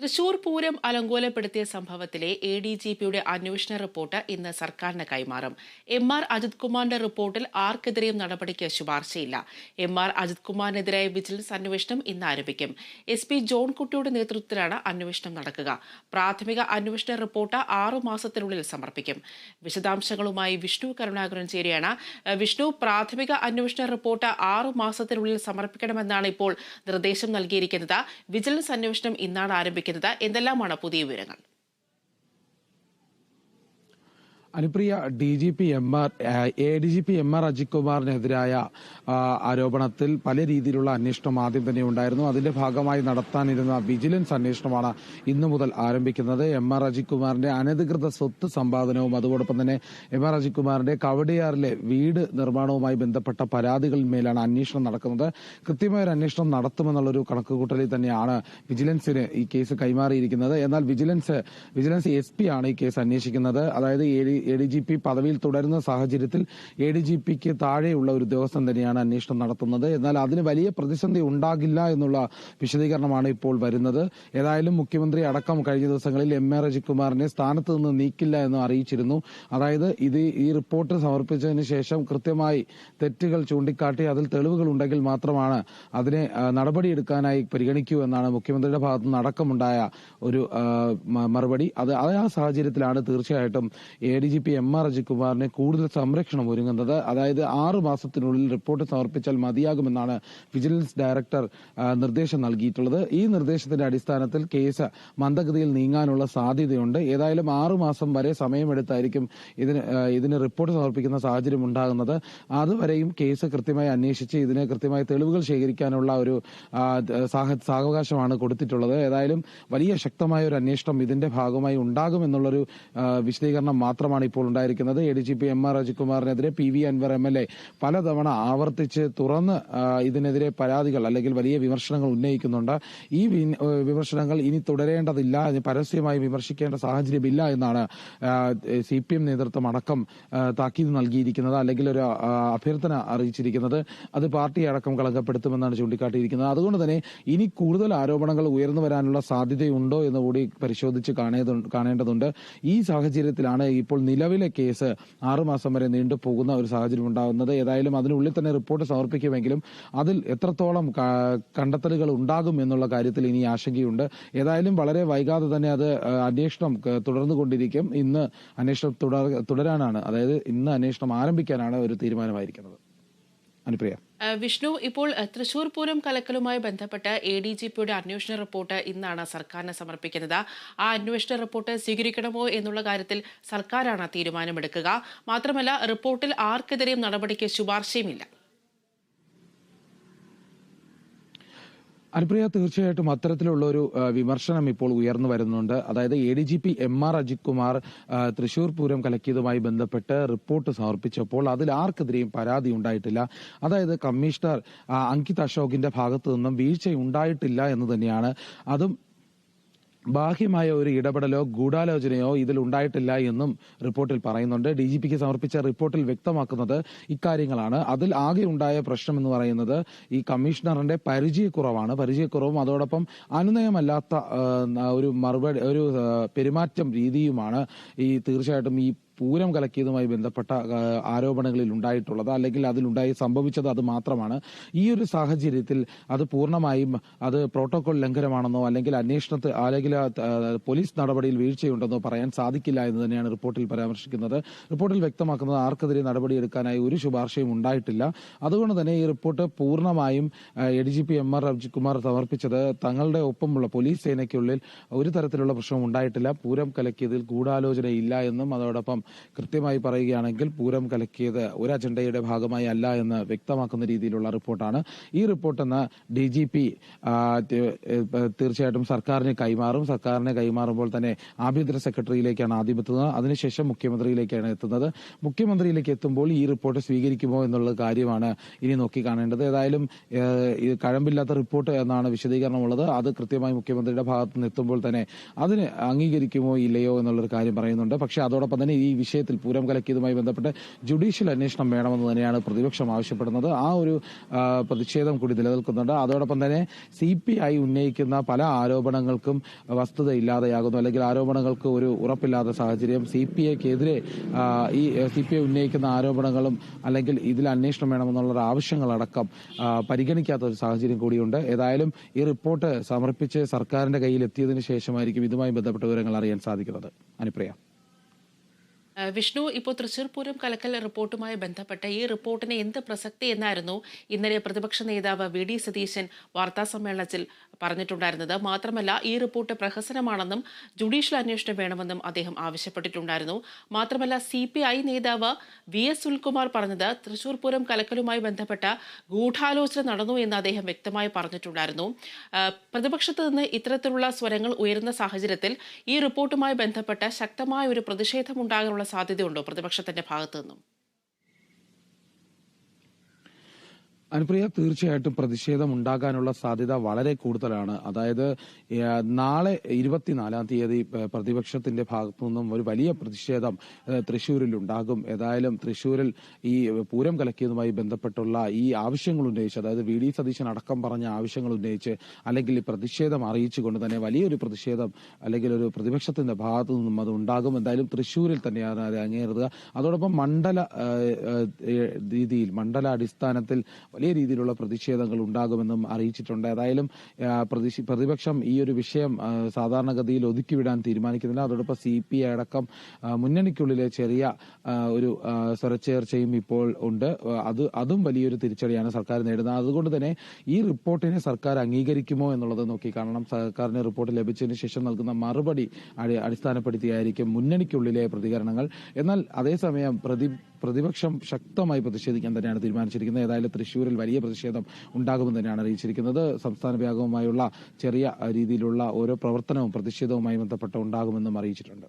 തൃശൂർ പൂരം അലങ്കോലപ്പെടുത്തിയ സംഭവത്തിലെ A D G പിയുടെ അന്വേഷണ റിപ്പോർട്ട് ഇന്ന് സർക്കാരിന് കൈമാറും. എം ആർ അജിത് കുമാറിന്റെ റിപ്പോർട്ടിൽ ആർക്കെതിരെയും നടപടിക്ക് ശുപാർശയില്ല. എം ആർ അജിത് കുമാറിനെതിരായ വിജിലൻസ് അന്വേഷണം ഇന്ന് ആരംഭിക്കും. എസ് പി ജോൺ കുട്ടിയുടെ നേതൃത്വത്തിലാണ് അന്വേഷണം നടക്കുക. പ്രാഥമിക അന്വേഷണ റിപ്പോർട്ട് ആറു മാസത്തിനുള്ളിൽ സമർപ്പിക്കും. വിശദാംശങ്ങളുമായി വിഷ്ണു കരുണാകരൻ ചേരുകയാണ്. ഏഹ് വിഷ്ണു പ്രാഥമിക അന്വേഷണ റിപ്പോർട്ട് ആറു മാസത്തിനുള്ളിൽ സമർപ്പിക്കണമെന്നാണ് ഇപ്പോൾ നിർദ്ദേശം നൽകിയിരിക്കുന്നത്. വിജിലൻസ് അന്വേഷണം ഇന്നാണ് ആരംഭിക്കുന്നത്. എന്തെല്ലാമാണ് പുതിയ വിവരങ്ങൾ? Anupriya D G P M R A D G P M R Ajith കുമാറിനെതിരായ ആരോപണത്തിൽ പല രീതിയിലുള്ള അന്വേഷണം ആദ്യം തന്നെ ഉണ്ടായിരുന്നു. അതിന്റെ ഭാഗമായി നടത്താനിരുന്ന വിജിലൻസ് അന്വേഷണമാണ് ഇന്നു മുതൽ ആരംഭിക്കുന്നത്. എം ആർ അജിത് കുമാറിന്റെ അനധികൃത സ്വത്ത് സമ്പാദനവും അതോടൊപ്പം തന്നെ എം ആർ അജിത് കുമാറിന്റെ കവടിയാറിലെ വീട് നിർമ്മാണവുമായി ബന്ധപ്പെട്ട പരാതികളിന്മേലാണ് അന്വേഷണം നടക്കുന്നത്. കൃത്യമായ ഒരു അന്വേഷണം നടത്തുമെന്നുള്ളൊരു കണക്കുകൂട്ടലിൽ തന്നെയാണ് വിജിലൻസിന് ഈ കേസ് കൈമാറിയിരിക്കുന്നത്. എന്നാൽ വിജിലൻസ് വിജിലൻസ് എസ് ആണ് ഈ കേസ് അന്വേഷിക്കുന്നത്. അതായത് എ ഡി ജി പി പദവിയിൽ തുടരുന്ന സാഹചര്യത്തിൽ എ ഡി ജി പിക്ക് താഴെയുള്ള ഒരു ഉദ്യോഗസ്ഥൻ തന്നെയാണ് അന്വേഷണം നടത്തുന്നത്. എന്നാൽ അതിന് വലിയ പ്രതിസന്ധി ഉണ്ടാകില്ല എന്നുള്ള വിശദീകരണമാണ് ഇപ്പോൾ വരുന്നത്. ഏതായാലും മുഖ്യമന്ത്രി അടക്കം കഴിഞ്ഞ ദിവസങ്ങളിൽ എം എ റജികുമാറിനെ സ്ഥാനത്ത് നിന്ന് നീക്കില്ല എന്ന് അറിയിച്ചിരുന്നു. അതായത് ഇത് ഈ റിപ്പോർട്ട് സമർപ്പിച്ചതിന് ശേഷം കൃത്യമായി തെറ്റുകൾ ചൂണ്ടിക്കാട്ടി അതിൽ തെളിവുകൾ ഉണ്ടെങ്കിൽ മാത്രമാണ് അതിനെ നടപടിയെടുക്കാനായി പരിഗണിക്കൂ എന്നാണ് മുഖ്യമന്ത്രിയുടെ ഭാഗത്തു നിന്ന് അടക്കമുണ്ടായ ഒരു മറുപടി. അത് ആ സാഹചര്യത്തിലാണ് തീർച്ചയായിട്ടും A D G P M R അജിത്കുമാറിന് കൂടുതൽ സംരക്ഷണം ഒരുങ്ങുന്നത്. അതായത് ആറു മാസത്തിനുള്ളിൽ റിപ്പോർട്ട് സമർപ്പിച്ചാൽ മതിയാകുമെന്നാണ് വിജിലൻസ് ഡയറക്ടർ നിർദ്ദേശം നൽകിയിട്ടുള്ളത്. ഈ നിർദ്ദേശത്തിന്റെ അടിസ്ഥാനത്തിൽ കേസ് മന്ദഗതിയിൽ നീങ്ങാനുള്ള സാധ്യതയുണ്ട്. ഏതായാലും ആറു മാസം വരെ സമയമെടുത്തായിരിക്കും ഇതിന് ഇതിന് റിപ്പോർട്ട് സമർപ്പിക്കുന്ന സാഹചര്യം ഉണ്ടാകുന്നത്. അതുവരെയും കേസ് കൃത്യമായി അന്വേഷിച്ച് ഇതിന് കൃത്യമായി തെളിവുകൾ ശേഖരിക്കാനുള്ള ഒരു സാവകാശമാണ് കൊടുത്തിട്ടുള്ളത്. ഏതായാലും വലിയ ശക്തമായ ഒരു അന്വേഷണം ഇതിന്റെ ഭാഗമായി ഉണ്ടാകുമെന്നുള്ളൊരു വിശദീകരണം മാത്രമാണ് ഇപ്പോൾ ഉണ്ടായിരിക്കുന്നത്. A D G P M R അജിത്കുമാറിനെതിരെ P V Anvar M L A പലതവണ ആവർത്തിച്ച് തുറന്ന് ഇതിനെതിരെ പരാതികൾ അല്ലെങ്കിൽ വലിയ വിമർശനങ്ങൾ ഉന്നയിക്കുന്നുണ്ട്. ഈ വിമർശനങ്ങൾ ഇനി തുടരേണ്ടതില്ല പരസ്യമായി വിമർശിക്കേണ്ട സാഹചര്യമില്ല എന്നാണ് സി പി എം നേതൃത്വം അടക്കം താക്കീത് നൽകിയിരിക്കുന്നത് അല്ലെങ്കിൽ ഒരു അഭ്യർത്ഥന അറിയിച്ചിരിക്കുന്നത്. അത് പാർട്ടി അടക്കം കളങ്കപ്പെടുത്തുമെന്നാണ് ചൂണ്ടിക്കാട്ടിയിരിക്കുന്നത്. അതുകൊണ്ട് തന്നെ ഇനി കൂടുതൽ ആരോപണങ്ങൾ ഉയർന്നു വരാനുള്ള സാധ്യതയുണ്ടോ എന്ന് കൂടി പരിശോധിച്ച് കാണേണ്ടതുണ്ട്. ഈ സാഹചര്യത്തിലാണ് ഇപ്പോൾ നിലവിലെ കേസ് ആറുമാസം വരെ നീണ്ടു പോകുന്ന ഒരു സാഹചര്യം ഉണ്ടാകുന്നത്. ഏതായാലും അതിനുള്ളിൽ തന്നെ റിപ്പോർട്ട് സമർപ്പിക്കുമെങ്കിലും അതിൽ എത്രത്തോളം കണ്ടെത്തലുകൾ ഉണ്ടാകും എന്നുള്ള കാര്യത്തിൽ ഇനി ആശങ്കയുണ്ട്. ഏതായാലും വളരെ വൈകാതെ തന്നെ അത് അന്വേഷണം തുടർന്നുകൊണ്ടിരിക്കും. ഇന്ന് അന്വേഷണം തുടരാനാണ് അതായത് ഇന്ന് അന്വേഷണം ആരംഭിക്കാനാണ് ഒരു തീരുമാനമായിരിക്കുന്നത്. അനുപ്രിയ. വിഷ്ണു ഇപ്പോൾ തൃശൂർ പൂരം കലക്കലുമായി ബന്ധപ്പെട്ട് എ ഡി ജി പിയുടെ അന്വേഷണ റിപ്പോർട്ട് ഇന്നാണ് സർക്കാരിന് സമർപ്പിക്കുന്നത്. ആ അന്വേഷണ റിപ്പോർട്ട് സ്വീകരിക്കണമോ എന്നുള്ള കാര്യത്തിൽ സർക്കാരാണ് തീരുമാനമെടുക്കുക. മാത്രമല്ല റിപ്പോർട്ടിൽ ആർക്കെതിരെയും നടപടിക്ക് ശുപാർശയുമില്ല. അനുപ്രിയ തീർച്ചയായിട്ടും അത്തരത്തിലുള്ള ഒരു വിമർശനം ഇപ്പോൾ ഉയർന്നു വരുന്നുണ്ട്. അതായത് A D G P M R Ajith Kumar Thrissur Pooram കലക്കിയതുമായി ബന്ധപ്പെട്ട് റിപ്പോർട്ട് സമർപ്പിച്ചപ്പോൾ അതിൽ ആർക്കെതിരെയും പരാതി ഉണ്ടായിട്ടില്ല. അതായത് കമ്മീഷണർ അങ്കിത് അശോകിന്റെ ഭാഗത്തു നിന്നും വീഴ്ച ഉണ്ടായിട്ടില്ല എന്ന് തന്നെയാണ്. അതും ബാഹ്യമായ ഒരു ഇടപെടലോ ഗൂഢാലോചനയോ ഇതിൽ ഉണ്ടായിട്ടില്ല എന്നും റിപ്പോർട്ടിൽ പറയുന്നുണ്ട്. ഡി ജി പിക്ക് സമർപ്പിച്ച റിപ്പോർട്ടിൽ വ്യക്തമാക്കുന്നത് ഇക്കാര്യങ്ങളാണ്. അതിൽ ആകെ ഉണ്ടായ പ്രശ്നം എന്ന് പറയുന്നത് ഈ കമ്മീഷണറിന്റെ പരിചയക്കുറവാണ്. പരിചയക്കുറവും അതോടൊപ്പം അനുനയമല്ലാത്ത ഒരു മറുപടി ഒരു പെരുമാറ്റം രീതിയുമാണ് ഈ തീർച്ചയായിട്ടും ഈ പൂരം കലക്കിയതുമായി ബന്ധപ്പെട്ട ആരോപണങ്ങളിൽ ഉണ്ടായിട്ടുള്ളത് അല്ലെങ്കിൽ അതിലുണ്ടായി സംഭവിച്ചത് അത് മാത്രമാണ്. ഈ ഒരു സാഹചര്യത്തിൽ അത് പൂർണമായും അത് പ്രോട്ടോകോൾ ലംഘനമാണെന്നോ അല്ലെങ്കിൽ അന്വേഷണത്തിൽ അല്ലെങ്കിൽ പോലീസ് നടപടിയിൽ വീഴ്ചയുണ്ടെന്നോ പറയാൻ സാധിക്കില്ല എന്ന് തന്നെയാണ് റിപ്പോർട്ടിൽ പരാമർശിക്കുന്നത്. റിപ്പോർട്ടിൽ വ്യക്തമാക്കുന്നത് ആർക്കെതിരെ നടപടിയെടുക്കാനായി ഒരു ശുപാർശയും ഉണ്ടായിട്ടില്ല. അതുകൊണ്ട് തന്നെ ഈ റിപ്പോർട്ട് പൂർണമായും A D G P M R Ajith Kumar സമർപ്പിച്ചത് തങ്ങളുടെ ഒപ്പമുള്ള പോലീസ് സേനയ്ക്കുള്ളിൽ ഒരു തരത്തിലുള്ള പ്രശ്നം ഉണ്ടായിട്ടില്ല. പൂരം കലക്കിയതിൽ ഗൂഢാലോചനയില്ല എന്നും അതോടൊപ്പം കൃത്യമായി പറയുകയാണെങ്കിൽ പൂരം കലക്കിയത് ഒരു അജണ്ടയുടെ ഭാഗമായി അല്ല എന്ന് വ്യക്തമാക്കുന്ന രീതിയിലുള്ള റിപ്പോർട്ടാണ്. ഈ റിപ്പോർട്ട് എന്ന് ഡി ജി പി തീർച്ചയായിട്ടും സർക്കാരിന് കൈമാറും. സർക്കാരിന് കൈമാറുമ്പോൾ തന്നെ ആഭ്യന്തര സെക്രട്ടറിയിലേക്കാണ് ആദ്യം എത്തുന്നത്. അതിനുശേഷം മുഖ്യമന്ത്രിയിലേക്കാണ് എത്തുന്നത്. മുഖ്യമന്ത്രിയിലേക്ക് എത്തുമ്പോൾ ഈ റിപ്പോർട്ട് സ്വീകരിക്കുമോ എന്നുള്ള കാര്യമാണ് ഇനി നോക്കി കാണേണ്ടത്. ഏതായാലും കഴമ്പില്ലാത്ത റിപ്പോർട്ട് എന്നാണ് വിശദീകരണമുള്ളത്. അത് കൃത്യമായി മുഖ്യമന്ത്രിയുടെ ഭാഗത്ത് നിന്ന് എത്തുമ്പോൾ തന്നെ അതിന് അംഗീകരിക്കുമോ ഇല്ലയോ എന്നുള്ളൊരു കാര്യം പറയുന്നുണ്ട്. പക്ഷേ അതോടൊപ്പം തന്നെ ഈ വിഷയത്തിൽ പൂരം കലക്കിയതുമായി ബന്ധപ്പെട്ട് ജുഡീഷ്യൽ അന്വേഷണം വേണമെന്ന് തന്നെയാണ് പ്രതിപക്ഷം ആവശ്യപ്പെടുന്നത്. ആ ഒരു പ്രതിഷേധം കൂടി നിലനിൽക്കുന്നുണ്ട്. അതോടൊപ്പം തന്നെ സി പി ഐ ഉന്നയിക്കുന്ന പല ആരോപണങ്ങൾക്കും വസ്തുത ഇല്ലാതെയാകുന്നു അല്ലെങ്കിൽ ആരോപണങ്ങൾക്ക് ഒരു ഉറപ്പില്ലാത്ത സാഹചര്യം സി പി ഐക്കെതിരെ ഈ സി പി ഐ ഉന്നയിക്കുന്ന ആരോപണങ്ങളും അല്ലെങ്കിൽ ഇതിൽ അന്വേഷണം വേണമെന്നുള്ള ആവശ്യങ്ങളടക്കം പരിഗണിക്കാത്ത ഒരു സാഹചര്യം കൂടിയുണ്ട്. ഏതായാലും ഈ റിപ്പോർട്ട് സമർപ്പിച്ച് സർക്കാരിന്റെ കയ്യിൽ എത്തിയതിനു ശേഷമായിരിക്കും ഇതുമായി ബന്ധപ്പെട്ട വിവരങ്ങൾ അറിയാൻ സാധിക്കുന്നത്. അനുപ്രിയ. വിഷ്ണു ഇപ്പോൾ തൃശൂർ പൂരം കലക്കൽ റിപ്പോർട്ടുമായി ബന്ധപ്പെട്ട ഈ റിപ്പോർട്ടിന് എന്ത് പ്രസക്തി എന്നായിരുന്നു ഇന്നലെ പ്രതിപക്ഷ നേതാവ് വി ഡി സതീശൻ വാർത്താസമ്മേളനത്തിൽ പറഞ്ഞിട്ടുണ്ടായിരുന്നത്. മാത്രമല്ല ഈ റിപ്പോർട്ട് പ്രഹസനമാണെന്നും ജുഡീഷ്യൽ അന്വേഷണം വേണമെന്നും അദ്ദേഹം ആവശ്യപ്പെട്ടിട്ടുണ്ടായിരുന്നു. മാത്രമല്ല സി പി ഐ നേതാവ് വി എസ് സുൽകുമാർ പറഞ്ഞത് തൃശൂർ പൂരം കലക്കലുമായി ബന്ധപ്പെട്ട ഗൂഢാലോചന നടന്നു എന്ന് അദ്ദേഹം വ്യക്തമായി പറഞ്ഞിട്ടുണ്ടായിരുന്നു. പ്രതിപക്ഷത്ത് നിന്ന് ഇത്തരത്തിലുള്ള സ്വരങ്ങൾ ഉയരുന്ന സാഹചര്യത്തിൽ ഈ റിപ്പോർട്ടുമായി ബന്ധപ്പെട്ട ശക്തമായ ഒരു പ്രതിഷേധം ഉണ്ടാകാനുള്ള സാധ്യതയുണ്ടോ? പ്രതിപക്ഷത്തിന്റെ ഭാഗത്തു നിന്നും അനുപ്രിയ തീർച്ചയായിട്ടും പ്രതിഷേധം ഉണ്ടാകാനുള്ള സാധ്യത വളരെ കൂടുതലാണ്. അതായത് നാളെ ഇരുപത്തിനാലാം തീയതി പ്രതിപക്ഷത്തിന്റെ ഭാഗത്തു നിന്നും ഒരു വലിയ പ്രതിഷേധം തൃശൂരിൽ ഉണ്ടാകും ഏതായാലും തൃശൂരിൽ ഈ പൂരം കലക്കിയതുമായി ബന്ധപ്പെട്ടുള്ള ഈ ആവശ്യങ്ങൾ ഉന്നയിച്ച് അതായത് വി ഡി സതീശൻ അടക്കം പറഞ്ഞ ആവശ്യങ്ങൾ ഉന്നയിച്ച് അല്ലെങ്കിൽ ഈ പ്രതിഷേധം അറിയിച്ചുകൊണ്ട് തന്നെ വലിയൊരു പ്രതിഷേധം അല്ലെങ്കിൽ ഒരു പ്രതിപക്ഷത്തിന്റെ ഭാഗത്തു നിന്നും അത് ഉണ്ടാകും. എന്തായാലും തൃശൂരിൽ തന്നെയാണ് അത് അങ്ങേറുക അതോടൊപ്പം മണ്ഡല രീതിയിൽ മണ്ഡല അടിസ്ഥാനത്തിൽ വലിയ രീതിയിലുള്ള പ്രതിഷേധങ്ങൾ ഉണ്ടാകുമെന്നും അറിയിച്ചിട്ടുണ്ട്. ഏതായാലും പ്രതിപക്ഷം ഈ ഒരു വിഷയം സാധാരണഗതിയിൽ ഒതുക്കിവിടാൻ തീരുമാനിക്കുന്നില്ല. അതോടൊപ്പം സി പി ഐ അടക്കം മുന്നണിക്കുള്ളിലെ ചെറിയ ഒരു സ്വരച്ചേർച്ചയും ഇപ്പോൾ ഉണ്ട്. അത് അതും വലിയൊരു തിരിച്ചടിയാണ് സർക്കാർ നേടുന്നത്. അതുകൊണ്ട് തന്നെ ഈ റിപ്പോർട്ടിനെ സർക്കാർ അംഗീകരിക്കുമോ എന്നുള്ളത് നോക്കി കാണണം. സർക്കാരിന് റിപ്പോർട്ട് ലഭിച്ചതിന് ശേഷം നൽകുന്ന മറുപടി അടി- അടിസ്ഥാനപ്പെടുത്തിയായിരിക്കും മുന്നണിക്കുള്ളിലെ പ്രതികരണങ്ങൾ. എന്നാൽ അതേസമയം പ്രതി പ്രതിപക്ഷം ശക്തമായി പ്രതിഷേധിക്കാൻ തന്നെയാണ് തീരുമാനിച്ചിരിക്കുന്നത്. ഏതായാലും തൃശൂരിൽ വലിയ പ്രതിഷേധം ഉണ്ടാകുമെന്ന് തന്നെയാണ് അറിയിച്ചിരിക്കുന്നത്. സംസ്ഥാന വ്യാപകമായുള്ള ചെറിയ രീതിയിലുള്ള ഓരോ പ്രവർത്തനവും പ്രതിഷേധവുമായി ബന്ധപ്പെട്ട് ഉണ്ടാകുമെന്നും അറിയിച്ചിട്ടുണ്ട്.